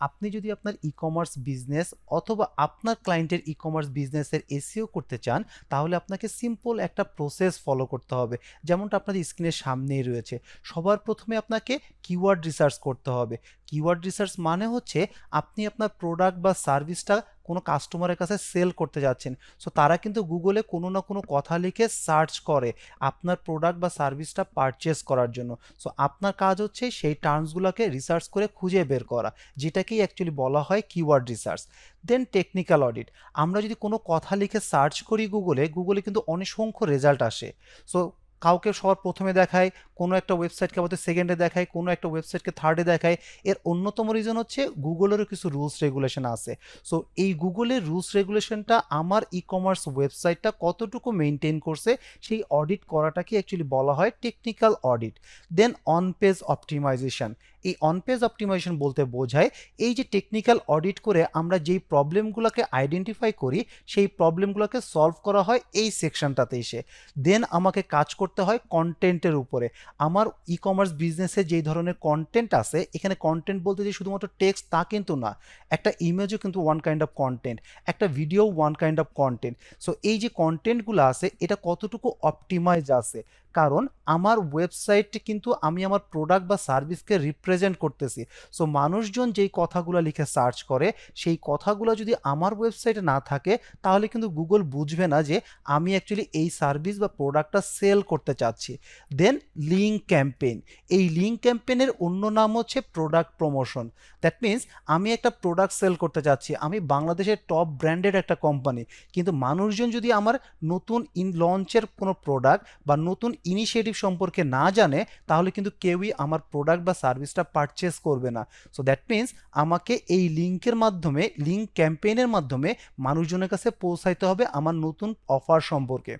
আপনি যদি আপনার ই কমার্স বিজনেস অথবা আপনার ক্লায়েন্টের ই কমার্স বিজনেসের এসিও করতে চান, তাহলে আপনাকে সিম্পল একটা প্রসেস ফলো করতে হবে। যেমনটা আপনাদের স্ক্রিনের সামনেই রয়েছে। সবার প্রথমে আপনাকে কিওয়ার্ড রিসার্চ করতে হবে। কিওয়ার্ড রিসার্চ মানে হচ্ছে আপনি আপনার প্রোডাক্ট বা সার্ভিসটা কোনো কাস্টমারের কাছে সেল করতে যাচ্ছেন। সো তারা কিন্তু গুগলে কোনো না কোনো কথা লিখে সার্চ করে আপনার প্রোডাক্ট বা সার্ভিসটা পারচেস করার জন্য। সো আপনার কাজ হচ্ছে সেই টার্মসগুলোকে রিসার্চ করে খুঁজে বের করা, যেটাকেই অ্যাকচুয়ালি বলা হয় keyword research then technical audit আমরা যদি কোনো কথা লিখে সার্চ করি গুগলে গুগলে কিন্তু অনেক রেজাল্ট আসে। সো কাউকে সবার প্রথমে দেখায় কোনো একটা ওয়েবসাইটকে আমাদের সেকেন্ডে দেখায়, কোনো একটা ওয়েবসাইটকে থার্ডে দেখায়। এর অন্যতম রিজন হচ্ছে গুগলেরও কিছু রুলস রেগুলেশন আছে। সো এই গুগলের রুলস রেগুলেশনটা আমার ই কমার্স ওয়েবসাইটটা কতটুকু মেনটেন করছে, সেই অডিট করাটাকে অ্যাকচুয়ালি বলা হয় technical audit then on page optimisation এই অন পেজ অপটিমাইজেশন বলতে বোঝায় এই যে টেকনিক্যাল অডিট করে আমরা যেই প্রবলেমগুলোকে আইডেন্টিফাই করি, সেই প্রবলেমগুলোকে সলভ করা হয় এই সেকশনটাতে এসে। দেন আমাকে কাজ করতে হয় কন্টেন্টের উপরে। আমার ই কমার্স বিজনেসে যেই ধরনের কন্টেন্ট আছে, এখানে কন্টেন্ট বলতে যে শুধুমাত্র টেক্সট তা কিন্তু না, একটা ইমেজও কিন্তু ওয়ান কাইন্ড অফ কন্টেন্ট একটা video one kind of content so এই যে কন্টেন্টগুলো আছে, এটা কতটুকু অপটিমাইজ আছে? কারণ আমার ওয়েবসাইটটি কিন্তু আমি আমার প্রোডাক্ট বা সার্ভিসকে রিপ্রেজেন্ট করতেছি। সো মানুষজন যেই কথাগুলো লিখে সার্চ করে, সেই কথাগুলো যদি আমার ওয়েবসাইটে না থাকে, তাহলে কিন্তু গুগল বুঝবে না যে আমি অ্যাকচুয়ালি এই সার্ভিস বা প্রোডাক্টটা সেল করতে চাচ্ছি। দেন লিঙ্ক ক্যাম্পেইন এই লিঙ্ক ক্যাম্পেইনের অন্য নাম হচ্ছে প্রোডাক্ট প্রমোশন দ্যাট মিন্স আমি একটা প্রোডাক্ট সেল করতে চাচ্ছি। আমি বাংলাদেশের টপ ব্র্যান্ডেড একটা কোম্পানি কিন্তু মানুষজন যদি আমার নতুন ইন লঞ্চের কোনো প্রোডাক্ট বা নতুন ইনিশিয়েটিভ সম্পর্কে না জানে, তাহলে কিন্তু কেউই আমার প্রোডাক্ট বা সার্ভিসটা পারচেস করবে না। সো দ্যাট মিন্স আমাকে এই লিঙ্কের মাধ্যমে লিঙ্ক ক্যাম্পেইনের মাধ্যমে মানুষজনের কাছে পৌঁছাইতে হবে আমার নতুন অফার সম্পর্কে।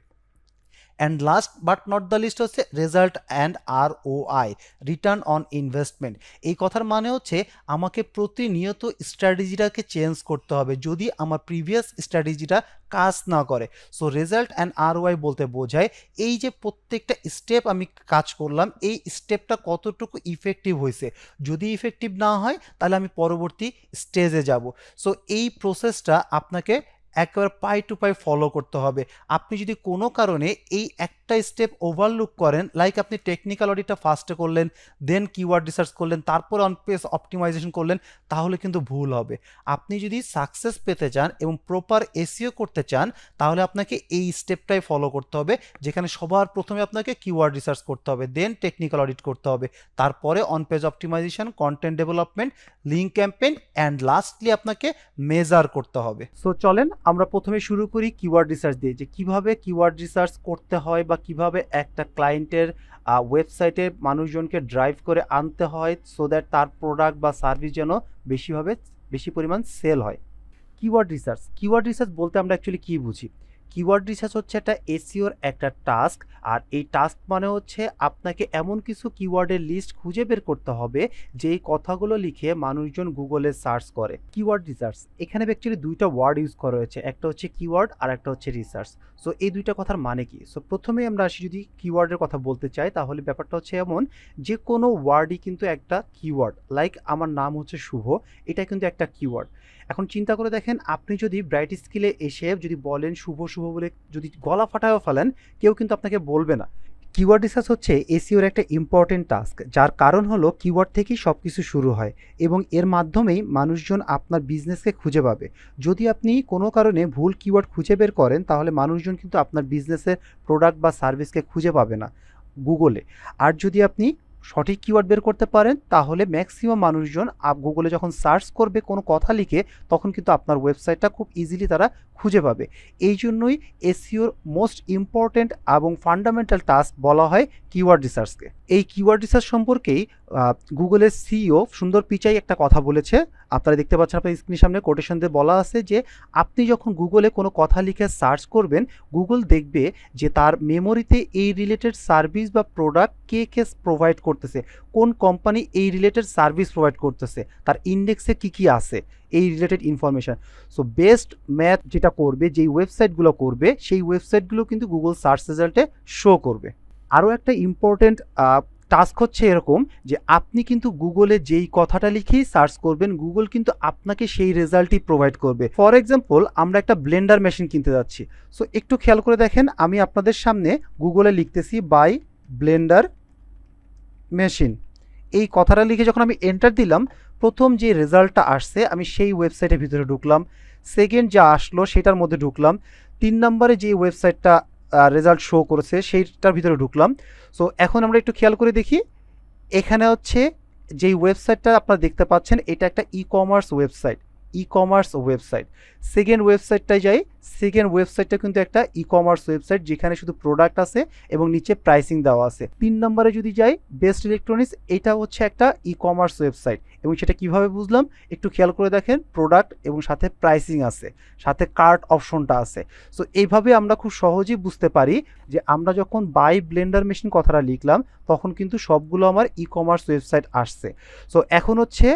And last but not the least হচ্ছে result and R O I return on investment এই কথার মানে হচ্ছে আমাকে প্রতিনিয়ত স্ট্র্যাটেজিটাকে চেঞ্জ করতে হবে যদি আমার প্রিভিয়াস স্ট্র্যাটেজিটা কাজ না করে। So result and R Y বলতে বোঝায় এই যে প্রত্যেকটা স্টেপ আমি কাজ করলাম, এই স্টেপটা কতটুকু ইফেক্টিভ হয়েছে। যদি ইফেক্টিভ না হয়, তাহলে আমি পরবর্তী স্টেজে যাব। সো এই প্রসেসটা আপনাকে একেবারে পাই টু পাই ফলো করতে হবে। আপনি যদি কোনো কারণে এই একটা স্টেপ ওভারলুক করেন লাইক আপনি টেকনিক্যাল অডিটটা ফার্স্টে করলেন দেন কিওয়ার্ড রিসার্চ করলেন, তারপরে অন পেজ অপটিমাইজেশন করলেন, তাহলে কিন্তু ভুল হবে। আপনি যদি সাকসেস পেতে চান এবং প্রপার এসিও করতে চান, তাহলে আপনাকে এই স্টেপটাই ফলো করতে হবে, যেখানে সবার প্রথমে আপনাকে কিওয়ার্ড রিসার্চ করতে হবে দেন টেকনিক্যাল অডিট করতে হবে। তারপরে on page optimisation content development link campaign and lastly আপনাকে মেজার করতে হবে। সো চলেন আমরা প্রথমে শুরু করি কিওয়ার্ড রিসার্চ দিয়ে যে কীভাবে কিওয়ার্ড রিসার্চ করতে হয় বা কীভাবে একটা ক্লায়েন্টের ওয়েবসাইটে মানুষজনকে ড্রাইভ করে আনতে হয় সো দ্যাট তার প্রোডাক্ট বা সার্ভিস যেন বেশিভাবে বেশি পরিমাণ সেল হয়। কিওয়ার্ড রিসার্চ কিওয়ার্ড রিসার্চ বলতে আমরা অ্যাকচুয়ালি কী বুঝি? কিওয়ার্ড রিসার্চ হচ্ছে একটা এসিওর একটা টাস্ক আর এই টাস্ক মানে হচ্ছে আপনাকে এমন কিছু কিওয়ার্ডের লিস্ট খুঁজে বের করতে হবে, যেই কথাগুলো লিখে মানুষজন গুগলে সার্চ করে। কিওয়ার্ড রিসার্চ এখানে অ্যাকচুয়ালি দুইটা ওয়ার্ড ইউজ করা হয়েছে, একটা হচ্ছে কিওয়ার্ড আর একটা হচ্ছে রিসার্চ সো এই দুইটা কথার মানে কি? সো প্রথমে আমরা আসি যদি কিওয়ার্ডের কথা বলতে চাই, তাহলে ব্যাপারটা হচ্ছে এমন, যে কোনো ওয়ার্ডই কিন্তু একটা কিওয়ার্ড লাইক আমার নাম হচ্ছে শুভ, এটা কিন্তু একটা কিওয়ার্ড এখন চিন্তা করে দেখেন, আপনি যদি ব্রাইট স্কিলে এসে যদি বলেন শুভ শুভ বলে যদি গলা ফাটায়ও ফেলেন, কেউ কিন্তু আপনাকে বলবে না। কিওয়ার্ড রিসার্চ হচ্ছে এসিওর একটা ইম্পর্টেন্ট টাস্ক যার কারণ হলো কিওয়ার্ড থেকেই সব কিছু শুরু হয় এবং এর মাধ্যমেই মানুষজন আপনার বিজনেসকে খুঁজে পাবে। যদি আপনি কোনো কারণে ভুল কিওয়ার্ড খুঁজে বের করেন, তাহলে মানুষজন কিন্তু আপনার বিজনেসের প্রোডাক্ট বা সার্ভিসকে খুঁজে পাবে না গুগলে আর যদি আপনি সঠিক কিওয়ার্ড বের করতে পারেন, তাহলে ম্যাক্সিমাম মানুষজন আপ গুগলে যখন সার্চ করবে কোনো কথা লিখে, তখন কিন্তু আপনার ওয়েবসাইটটা খুব ইজিলি তারা খুঁজে পাবে। এই জন্যই এসিওর মোস্ট ইম্পর্ট্যান্ট এবং ফান্ডামেন্টাল টাস্ক বলা হয় কিওয়ার্ড রিসার্চকে এই কিওয়ার্ড রিসার্চ সম্পর্কেই গুগলের সিইও সুন্দর পিচাই একটা কথা বলেছে। আপনারা দেখতে পাচ্ছেন আপনার স্ক্রিনের সামনে কোটেশন দিয়ে বলা আছে যে, আপনি যখন গুগলে কোনো কথা লিখে সার্চ করবেন গুগল দেখবে যে তার মেমোরিতে এই রিলেটেড সার্ভিস বা প্রোডাক্ট কে কে প্রোভাইড করতেছে, কোন কোম্পানি এই রিলেটেড সার্ভিস প্রোভাইড করতেছে, তার ইন্ডেক্সে কী কী আছে, এই related information so best math যেটা করবে, যেই ওয়েবসাইটগুলো করবে, সেই ওয়েবসাইটগুলো কিন্তু গুগল সার্চ রেজাল্টে শো করবে। আরও একটা ইম্পর্টেন্ট টাস্ক হচ্ছে এরকম যে আপনি কিন্তু গুগলে যেই কথাটা লিখেই সার্চ করবেন গুগল কিন্তু আপনাকে সেই রেজাল্টই প্রোভাইড করবে। ফর এক্সাম্পল আমরা একটা ব্লেন্ডার মেশিন কিনতে যাচ্ছি। সো একটু খেয়াল করে দেখেন, আমি আপনাদের সামনে গুগলে লিখতেছি বাই ব্লেন্ডার মেশিন এই কথাটা লিখে যখন আমি এন্টার দিলাম, প্রথম যে রেজাল্টটা আসছে, আমি সেই ওয়েবসাইটের ভিতরে ঢুকলাম। সেকেন্ড যা আসলো, সেটার মধ্যে ঢুকলাম। তিন নম্বরে যে ওয়েবসাইটটা রেজাল্ট শো করেছে, সেইটার ভিতরে ঢুকলাম। সো এখন আমরা একটু খেয়াল করে দেখি, এখানে হচ্ছে যেই ওয়েবসাইটটা আপনারা দেখতে পাচ্ছেন, এটা একটা e commerce website e commerce website second ওয়েবসাইটটায় যাই সেকেন্ড ওয়েবসাইটটা কিন্তু একটা ই কমার্স ওয়েবসাইট যেখানে শুধু প্রোডাক্ট আছে এবং নিচে প্রাইসিং দেওয়া আছে। তিন নম্বরে যদি যাই বেস্ট ইলেকট্রনিক্স এটা হচ্ছে একটা ই কমার্স ওয়েবসাইট এবং সেটা কীভাবে বুঝলাম? একটু খেয়াল করে দেখেন প্রোডাক্ট এবং সাথে প্রাইসিং আছে, সাথে কার্ট অপশনটা আছে। সো এইভাবে আমরা খুব সহজেই বুঝতে পারি যে আমরা যখন বাই ব্লেন্ডার মেশিন কথাটা লিখলাম, তখন কিন্তু সবগুলো আমার ই কমার্স ওয়েবসাইট আসছে। সো এখন হচ্ছে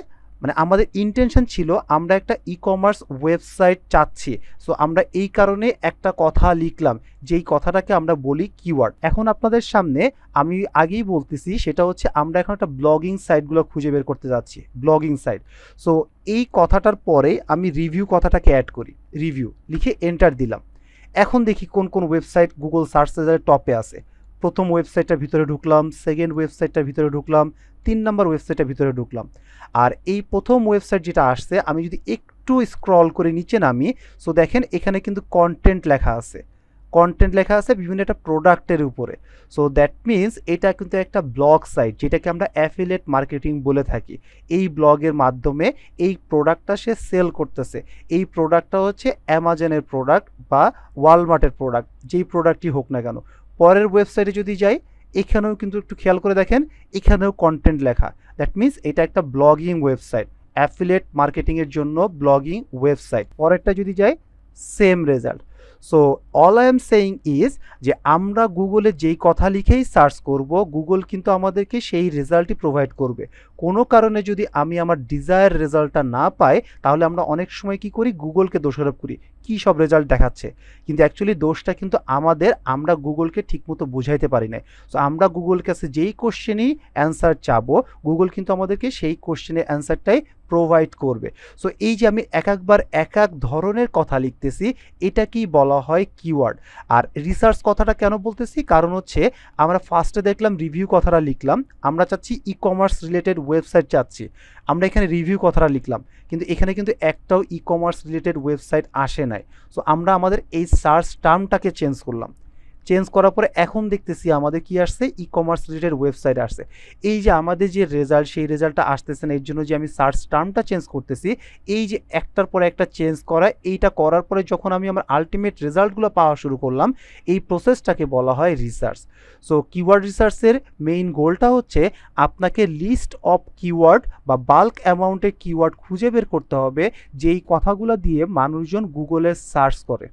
মানে আমাদের ইন্টেনশন ছিল আমরা একটা ই কমার্স ওয়েবসাইট চাচ্ছি। সো আমরা এই কারণে একটা কথা লিখলাম, যেই কথাটাকে আমরা বলি কিওয়ার্ড এখন আপনাদের সামনে আমি আগেই বলতেছি, সেটা হচ্ছে আমরা এখন একটা ব্লগিং সাইটগুলো খুঁজে বের করতে যাচ্ছি ব্লগিং সাইট সো এই কথাটার পরে আমি রিভিউ কথাটাকে অ্যাড করি রিভিউ লিখে এন্টার দিলাম। এখন দেখি কোন কোন ওয়েবসাইট গুগল সার্চ টপে আছে। প্রথম ওয়েবসাইটটার ভিতরে ঢুকলাম সেকেন্ড ওয়েবসাইটটার ভিতরে ঢুকলাম, তিন নম্বর ওয়েবসাইটের ভিতরে ঢুকলাম। আর এই প্রথম ওয়েবসাইট যেটা আসছে, আমি যদি একটু স্ক্রল করে নিচে নামি সো দেখেন এখানে কিন্তু কন্টেন্ট লেখা আছে। কন্টেন্ট লেখা আছে বিভিন্ন একটা প্রোডাক্টের উপরে। সো দ্যাট মিন্স এটা কিন্তু একটা ব্লগ সাইট যেটাকে আমরা অ্যাফিলেট মার্কেটিং বলে থাকি। এই ব্লগের মাধ্যমে এই প্রোডাক্টটা সে সেল করতেছে। এই প্রোডাক্টটা হচ্ছে অ্যামাজনের প্রোডাক্ট বা ওয়ালমার্টের প্রোডাক্ট যেই প্রোডাক্টই হোক না কেন। পরের ওয়েবসাইটে যদি যাই, এখানেও কিন্তু একটু খেয়াল করে দেখেন, এখানেও কন্টেন্ট লেখা। দ্যাট মিন্স এটা একটা ব্লগিং ওয়েবসাইট অ্যাফিলেট মার্কেটিংয়ের জন্য ব্লগিং ওয়েবসাইট পরেরটা যদি যাই same result so all I am saying is যে আমরা গুগলে যেই কথা লিখেই সার্চ করব গুগল কিন্তু আমাদেরকে সেই রেজাল্টই প্রোভাইড করবে। কোনো কারণে যদি আমি আমার ডিজায়ার রেজাল্টটা না পাই, তাহলে আমরা অনেক সময় কি করি? গুগলকে দোষারোপ করি। কী সব রেজাল্ট দেখাচ্ছে? কিন্তু অ্যাকচুয়ালি দোষটা কিন্তু আমাদের, আমরা গুগলকে ঠিকমতো বুঝাইতে পারি না সো আমরা গুগল কাছে যেই কোশ্চেনই অ্যান্সার চাবো, গুগল কিন্তু আমাদেরকে সেই কোশ্চেনের অ্যান্সারটাই প্রোভাইড করবে। সো এই যে আমি এক একবার এক এক ধরনের কথা লিখতেছি এটাকেই বলা হয় কিওয়ার্ড আর রিসার্চ কথাটা কেন বলতেছি? কারণ হচ্ছে, আমরা ফার্স্টে দেখলাম রিভিউ কথাটা লিখলাম, আমরা চাচ্ছি ই কমার্স রিলেটেড ওয়েবসাইট চাচ্ছি। আমরা এখানে রিভিউ কথাটা লিখলাম, কিন্তু এখানে কিন্তু একটাও ই কমার্স রিলেটেড ওয়েবসাইট আসে নাই। সো আমরা আমাদের এই সার্চ টার্মটাকে চেঞ্জ করলাম। চেঞ্জ করার পরে এখন দেখতেছি আমাদের কি আসছে? ই কমার্স রিলেটেড ওয়েবসাইট আসছে। এই যে আমাদের যে রেজাল্ট সেই রেজাল্টটা আসতেছে না, এর জন্য যে আমি সার্চ টার্মটা চেঞ্জ করতেছি, এই যে একটার পরে একটা চেঞ্জ করা, এইটা করার পরে যখন আমি আমার আলটিমেট রেজাল্টগুলো পাওয়া শুরু করলাম, এই প্রসেসটাকে বলা হয় রিসার্চ সো কিওয়ার্ড রিসার্চের মেইন গোলটা হচ্ছে আপনাকে লিস্ট অফ কিওয়ার্ড বা বাল্ক অ্যামাউন্টের কিওয়ার্ড খুঁজে বের করতে হবে, যেই কথাগুলো দিয়ে মানুষজন গুগলে সার্চ করে।